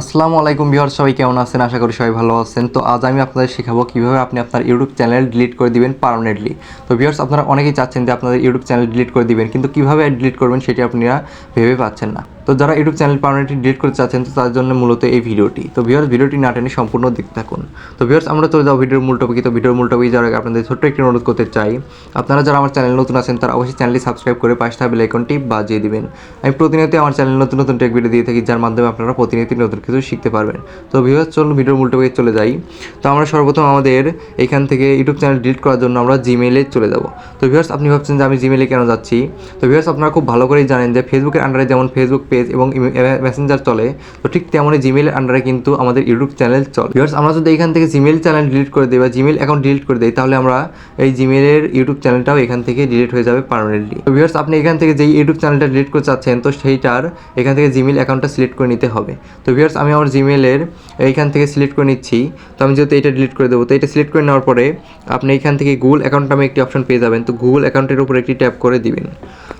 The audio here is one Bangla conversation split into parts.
আসসালামু আলাইকুম বিহার সবাই কেমন আছেন? আশা করি সবাই ভালো আছেন। তো আজ আমি আপনাদের শেখাবো কীভাবে আপনি আপনার ইউটিউব চ্যানেল ডিলিট করে দিবেন পারমানেন্টলি তো ভিউয়ার্স, আপনারা অনেকেই চাচ্ছেন যে আপনাদের ইউটিউব চ্যানেল ডিলিট করে দিবেন, কিন্তু কীভাবে ডিলিট করবেন সেটি আপনারা ভেবে পাচ্ছেন না। তো যারা ইউটিউব চ্যানেল পারমানেন্টলি ডিলিট করতে চাচ্ছেন, তো তাদের জন্য মূলত এই ভিডিওটি। তো ভিউয়ার্স ভিডিওটি না টেনে সম্পূর্ণ দেখতে থাকুন। তো ভিউয়ার্স আমরা চলে যাব ভিডিওর মূল টপিকে তো ভিডিওর মূল টপিকে যাওয়ার আগে আপনাদের ছোট্ট একটি অনুরোধ করতে চাই, আপনারা যারা আমার চ্যানেল নতুন আছেন, তারা অবশ্যই চ্যানেলটি সাবস্ক্রাইব করে পাশে থাকা বেল আইকনটি বাজিয়ে দিবেন। আমি প্রতিনিয়ত আমার চ্যানেল নতুন নতুন টেক ভিডিও দিয়ে থাকি, যার মাধ্যমে আপনারা প্রতিনিয়ত নতুন কিছু শিখতে পারবেন। তো ভিউয়ার্স চলুন ভিডিওর মূল টপিকে চলে যাই। তো আমরা সর্বপ্রথম আমাদের এখান থেকে ইউটিউব চ্যানেল ডিলিট করার জন্য আমরা জিমেইলে চলে যাব। তো ভিউয়ার্স আপনি ভাবছেন যে আমি জিমেইলে কেন যাচ্ছি? তো ভিউয়ার্স আপনারা খুব ভালো করেই জানেন যে ফেসবুকের আন্ডারে যেমন ফেসবুক পেজ এবং মেসেঞ্জার চলে, তো ঠিক তেমনই জিমেইলের আন্ডারে কিন্তু আমাদের ইউটিউব চ্যানেল চলে। ভিউয়ার্স আমরা যদি এখান থেকে জিমেইল চ্যানেল ডিলিট করে দিই বা জিমেল অ্যাকাউন্ট ডিলিট করে দিই, তাহলে আমরা এই জিমেলের ইউটিউব চ্যানেলটাও এখান থেকে ডিলিট হয়ে যাবে পার্মানেন্টলি তো আপনি এখান থেকে যেই ইউটিউব চ্যানেলটা ডিলিট করতে চাচ্ছেন, তো সেইটার এখান থেকে জিমেল অ্যাকাউন্টটা সিলেক্ট করে নিতে হবে। তো ভিউয়ার্স আমি আমার জিমেলের এইখান থেকে সিলেক্ট করে নিচ্ছি। তো আমি যেহেতু এটা ডিলিট করে দেবো, তো এটা সিলেক্ট করে নেওয়ার পরে আপনি এখান থেকে গুগল অ্যাকাউন্ট নামে একটি অপশন পেয়ে যাবেন। তো গুগল অ্যাকাউন্টের উপর একটি ট্যাপ করে দিবেন।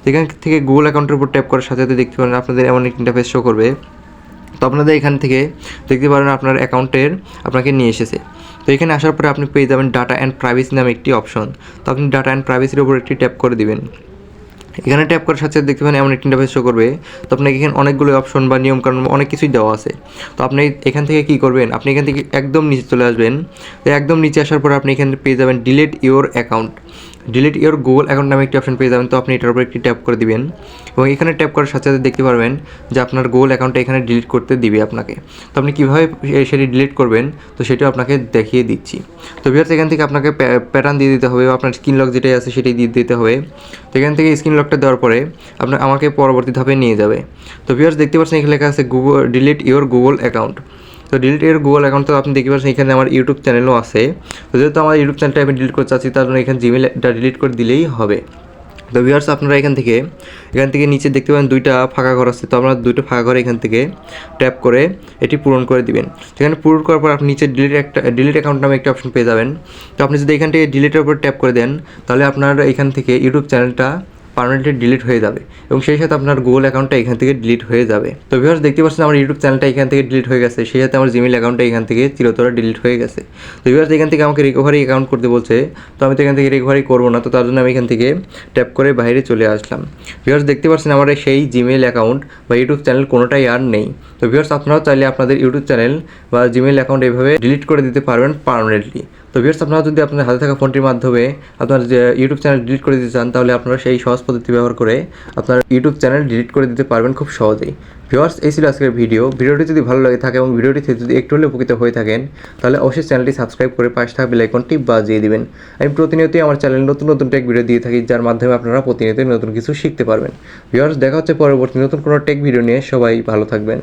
এখান থেকে গুগল অ্যাকাউন্টের উপর ট্যাপ করার সাথে সাথে দেখতে পারেন আপনাদের এমন একটি ইন্টারফেস শো করবে। তো আপনাদের এখান থেকে দেখতে পারেন আপনার অ্যাকাউন্টের আপনাকে নিয়ে এসেছে। তো এখানে আসার পরে আপনি পেয়ে যাবেন ডাটা অ্যান্ড প্রাইভেসি নামে একটি অপশন তো আপনি ডাটা অ্যান্ড প্রাইভেসির উপর একটি ট্যাপ করে দিবেন। এখানে ট্যাপ করার সাথে দেখতে পাবেন এমন একটি ইন্টারফেস শো করবে। তো আপনাকে এখানে অনেকগুলো অপশন বা নিয়মকানুন অনেক কিছুই দেওয়া আছে। তো আপনি এখান থেকে কী করবেন? আপনি এখান থেকে একদম নিচে চলে আসবেন। তো একদম নিচে আসার পর আপনি এখানে পেয়ে যাবেন delete your account delete your Google account নামে একটি অপশন পেয়ে যাবেন। তো আপনি এটার উপর একটি ট্যাপ করে দিবেন এবং এখানে ট্যাপ করার সাথে সাথে দেখতে পারবেন যে আপনার গুগল অ্যাকাউন্টটা এখানে ডিলিট করতে দিবে আপনাকে। তো আপনি কীভাবে সেটি ডিলিট করবেন? তো সেটাও আপনাকে দেখিয়ে দিচ্ছি। তো ভিউয়ার্স এখান থেকে আপনাকে প্যাটার্ন দিয়ে দিতে হবে বা আপনার স্ক্রিন লক যেটাই আছে সেটাই দিয়ে দিতে হবে। তো এখান থেকে স্ক্রিন লকটা দেওয়ার পরে আপনার, আমাকে পরবর্তী ধাপে নিয়ে যাবে। তো ভিউয়ার্স দেখতে পাচ্ছেন এখানে লেখা আছে Google delete your Google account তো ডিলিট এর গুগল অ্যাকাউন্ট তো আপনি দেখতে পাচ্ছেন, এখানে আমার ইউটিউব চ্যানেলও আছে। তো যেহেতু আমার ইউটিউব চ্যানেলটা আমি ডিলিট করতে চাচ্ছি, তার জন্য এখানে জিমেলটা ডিলিট করে দিলেই হবে। তো ভিউয়ার্স আপনারা এখান থেকে এখান থেকে নিচে দেখতে পাবেন দুইটা ফাঁকা ঘর আছে। তো আপনারা দুইটা ফাঁকা ঘর এখান থেকে ট্যাপ করে এটি পূরণ করে দিবেন। সেখানে পূরণ করার পর আপনি নিচে ডিলিট একটা ডিলিট অ্যাকাউন্ট নামে একটা অপশন পেয়ে যাবেন। তো আপনি যদি এখান থেকে ডিলিটের উপর ট্যাপ করে দেন, তাহলে আপনার এখান থেকে ইউটিউব চ্যানেলটা পার্মানেন্টলি ডিলিট হয়ে যাবে। এবং সেই সাথে আপনার গুগল অ্যাকাউন্টটা এখান থেকে ডিলিট হয়ে যাবে। তো ভিউয়ার্স দেখতে পাচ্ছেন আমার ইউটিউব চ্যানেলটা এখান থেকে ডিলিট হয়ে গেছে। সেই সাথে আমার জিমেল অ্যাকাউন্টটা এখান থেকে চিরতরে ডিলিট হয়ে গেছে। তো ভিউয়ার্স এখান থেকে আমাকে রিকভারি অ্যাকাউন্ট করতে বলছে, তো আমি তো এখান থেকে রিকভারি করব না। তো তার জন্য আমি এখান থেকে ট্যাপ করে বাইরে চলে আসলাম। ভিউয়ার্স দেখতে পাচ্ছেন আমার সেই জিমেল অ্যাকাউন্ট বা ইউটিউব চ্যানেল কোনোটাই আর নেই। তো ভিউয়ার্স আপনারাও চাইলে আপনাদের ইউটিউব চ্যানেল বা জিমেল অ্যাকাউন্ট এভাবে ডিলিট করে দিতে পারবেন পার্মানেন্টলি তো ভিউয়ার্স আপনারা যদি আপনার হাতে থাকা ফোনটির মাধ্যমে আপনার যে ইউটিউব চ্যানেল ডিলিট করে দিতে চান, তাহলে আপনারা সেই সহজ পদ্ধতি ব্যবহার করে আপনার ইউটিউব চ্যানেল ডিলিট করে দিতে পারবেন খুব সহজেই। ভিউয়ার্স এই ছিল আজকের ভিডিও ভিডিওটি যদি ভালো লাগে থাকে এবং ভিডিওটি থেকে যদি একটু হলে উপকৃত হয়ে থাকেন, তাহলে অবশ্যই চ্যানেলটি সাবস্ক্রাইব করে পাশে থাকা বেলাইকনটি বাজিয়ে দিবেন। আমি প্রতিনিয়তই আমার চ্যানেলে নতুন নতুন টেক ভিডিও দিয়ে থাকি, যার মাধ্যমে আপনারা প্রতিনিয়তই নতুন কিছু শিখতে পারবেন। ভিউয়ার্স দেখা হচ্ছে পরবর্তী নতুন কোনো টেক ভিডিও নিয়ে। সবাই ভালো থাকবেন।